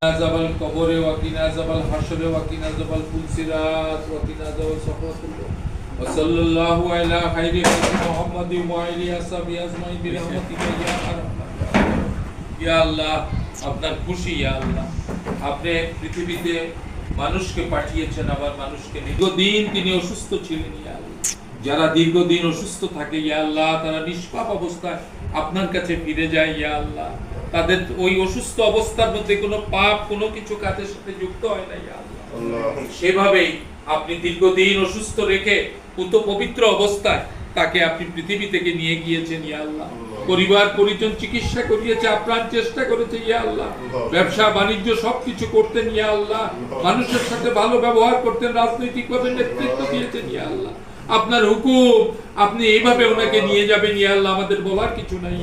القبر وقنا عذاب الحشر وقنا عذاب الفلسرات وقنا عذاب الصخرة وصلى الله على خير خلق محمد وعلى أصحابه أجمعين برحمتك يا أرحم الراحمين ইয়া আল্লাহ আপনার খুশি ইয়া আল্লাহ আপনি পৃথিবীতে মানুষকে পাঠিয়েছেন আবার মানুষকে দীর্ঘদিন তিনি অসুস্থ ছিলেন ইয়া আল্লাহ যারা দীর্ঘদিন অসুস্থ থাকে ইয়া আল্লাহ তারা নিষ্পাপ অবস্থায় আপনার কাছে ফিরে যায় ইয়া আল্লাহ তাদের ওই অসুস্থ অবস্থার মধ্যে কোনো পাপ কোনো কিছু কাজের সাথে যুক্ত হয় না ইয়া আল্লাহ। সেভাবেই আপনি দীর্ঘদিন অসুস্থ রেখে পুত পবিত্র অবস্থায় তাকে আপনি পৃথিবী থেকে নিয়ে গিয়েছেন ইয়া আল্লাহ। পরিবার পরিজন চিকিৎসা করিয়েছে আপ্রাণ চেষ্টা করেছে ইয়া আল্লাহ। ব্যবসা বাণিজ্য সবকিছু করতেন ইয়া আল্লাহ। মানুষের সাথে ভালো ব্যবহার করতেন রাজনৈতিকভাবে নেতৃত্ব দিয়েছেন ইয়া আল্লাহ। আপনার হুকুম আপনি এইভাবে ওনাকে নিয়ে যাবেন ইয়া আল্লাহ। আমাদের বলার কিছু নাই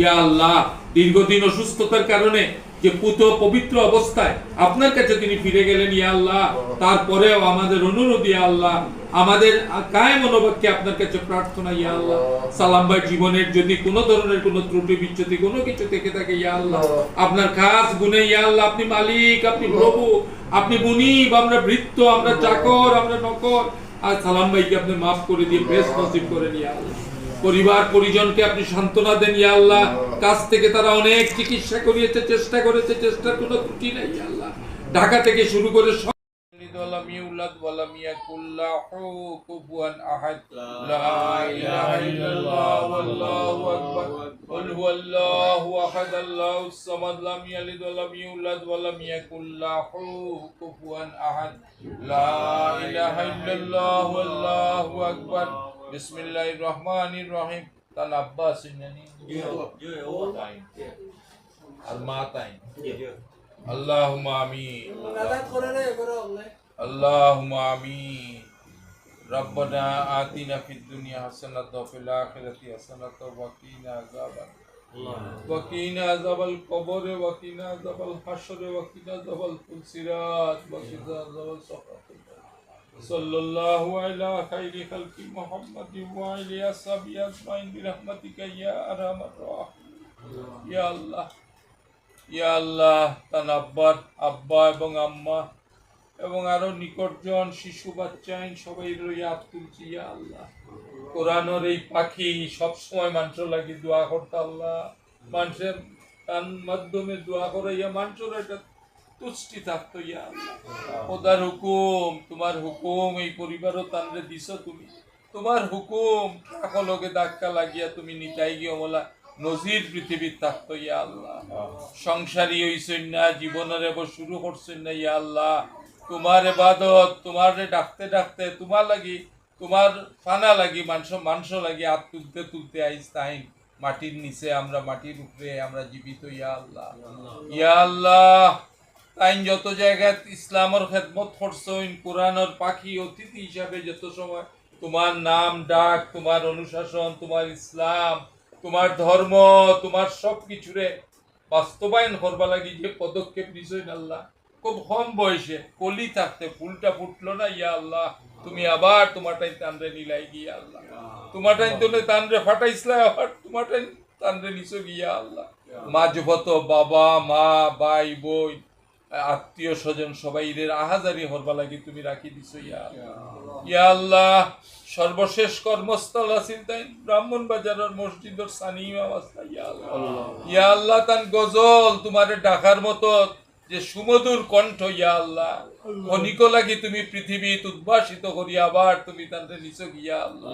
ইয়া আল্লাহ। দীর্ঘদিন অসুস্থতার কারণে যে পুত পবিত্র অবস্থায়, আপনার কাছে তিনি ফিরে গেলেন, ইয়া আল্লাহ। তারপরেও আমাদের অনুরোধ, ইয়া আল্লাহ। আমাদের কায় মনোবাক্যে আপনার কাছে প্রার্থনা, ইয়া আল্লাহ। সালাম ভাই, জীবনের যদি কোনো ধরনের কোনো ত্রুটি, বিচ্যুতি, কোনো কিছু থেকে থাকে, ইয়া আল্লাহ। আপনার খাস গুণে, ইয়া আল্লাহ, আপনি মালিক, আপনি প্রভু, আপনি মুনিব আমরা বৃত্ত আমরা চাকর, আমরা নকর। আর সালাম ভাইকে আপনি মাফ করে দিয়ে বেশ নসিব করেন, ইয়া আল্লাহ। পরিবার পরিজনকে আপনি সান্ত্বনা দেন ইয়া আল্লাহ কাছ থেকে তারা অনেক চিকিৎসা করিয়েছে চেষ্টা করেছে চেষ্টার কোনো ত্রুটি নাই ইয়া আল্লাহ ঢাকা থেকে শুরু করে সব ولم يولد ولم يكن له كفوا احد لا اله الا الله والله اكبر قل هو الله احد الله الصمد لم يلد ولم يولد ولم يكن له كفوا احد لا اله الا الله والله اكبر بسم الله الرحمن الرحيم تنبأ سنني الماتين اللهم امين اللهم آمين ربنا آتنا في الدنيا حسنة وفي الآخرة حسنة وقنا عذاب وقنا عذاب القبر وقنا عذاب الحشر وقنا عذاب الفلسرات وقنا عذاب الصخرة صلى الله على خير خلق محمد وعلى أصحابه أجمعين برحمتك يا أرحم الراحمين يا الله ইয়া আল্লাহ তার আব্বার আব্বা এবং আম্মা এবং আরো নিকটজন শিশু বাচ্চাইন সবাই রইয়া তুলছি ইয়া আল্লাহ কোরআনের এই পাখি সব সময় মানুষের লাগি দোয়া করতে আল্লাহ মানুষের তার মাধ্যমে দোয়া করাইয়া মানুষের একটা তুষ্টি থাকতো ইয়া ওদার হুকুম, তোমার হুকুম, এই পরিবারও তানরে দিছ তুমি। তোমার হুকুম লগে ধাক্কা লাগিয়া তুমি নিতাই গিয়ে বলা নজির পৃথিবীর থাকতো ইয়া আল্লাহ। সংসারী হইছেন না, জীবনের এবার শুরু করছেন না ইয়া আল্লাহ। তোমার এবাদত, তোমার ডাকতে ডাকতে তোমার লাগি, তোমার ফানা লাগি, মাংস মাংস লাগি হাত তুলতে তুলতে আইস তাই মাটির নিচে আমরা, মাটির উপরে আমরা জীবিত ইয়া আল্লাহ। ইয়া আল্লাহ! তাই যত জায়গায় ইসলামের খেদমত করছেন কোরআনের পাখি অতিথি হিসাবে যত সময় তোমার নাম ডাক তোমার অনুশাসন তোমার ইসলাম তোমার ধর্ম তোমার সব কিছুরে বাস্তবায়ন করবা লাগি যে পদক্ষেপ নিছই আল্লাহ। খুব কম বয়সে কলি থাকতে ফুলটা ফুটলো না ইয়া আল্লাহ তুমি আবার তোমারটাই তানরে নিলাই গিয়া আল্লাহ। তোমারটাই তোলে তানরে ফাটাইছলা আবার তোমারটাই তানরে নিছো গিয়া আল্লাহ। মা যুবত বাবা মা ভাই বই আত্মীয় স্বজন সবাই এদের আহাজারি হরবা লাগি তুমি রাখি দিছো ইয়া আল্লাহ। ইয়া আল্লাহ সর্বশেষ কর্মস্থল আছিল তাই ব্রাহ্মণ বাজারের মসজিদের সানিম অবস্থা ইয়া আল্লাহ। ইয়া আল্লাহ তান গজল তোমারে ডাকার মতো যে সুমধুর কণ্ঠ ইয়া আল্লাহ। অনিক লাগি তুমি পৃথিবী উদ্ভাসিত করি আবার তুমি তানরে নিছ গিয়া আল্লাহ।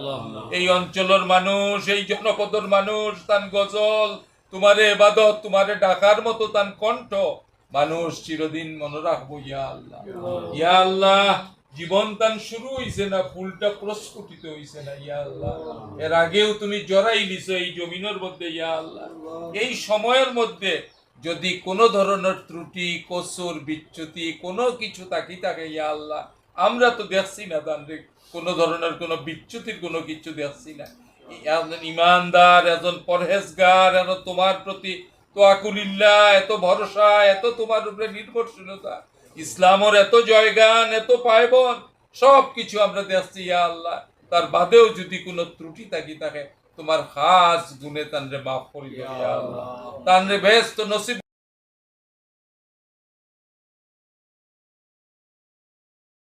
এই অঞ্চলের মানুষ এই জনপদের মানুষ তান গজল তোমারে এবাদত তোমারে ডাকার মতো তান কণ্ঠ মানুষ চিরদিন মনে রাখব ইয়া আল্লাহ। ইয়া আল্লাহ। জীবন তান শুরু হইছে না ফুলটা প্রস্ফুটিত হইছে না ইয়া আল্লাহ। এর আগেও তুমি জড়াই নিছো এই জমিনের মধ্যে ইয়া আল্লাহ। এই সময়ের মধ্যে যদি কোনো ধরনের ত্রুটি কসুর বিচ্যুতি কোনো কিছু তাকি থাকে ইয়া আল্লাহ আমরা তো দেখছি না তান্ত্রিক কোনো ধরনের কোনো বিচ্যুতির কোনো কিছু দেখছি না। একজন ইমানদার একজন পরহেজগার এত তোমার প্রতি তোয়াকুলিল্লাহ এত ভরসা, এত তোমার উপরে নির্ভরশীলতা, ইসলামর এত জয়গান, এত পায়বন সব কিছু আমরা দেখছি, ইয়া আল্লাহ। তার বাদেও যদি কোনো ত্রুটি থাকি থাকে তোমার খাস গুণে তানরে মাফ করি আল্লাহ। তানরে বেস্ত নসিব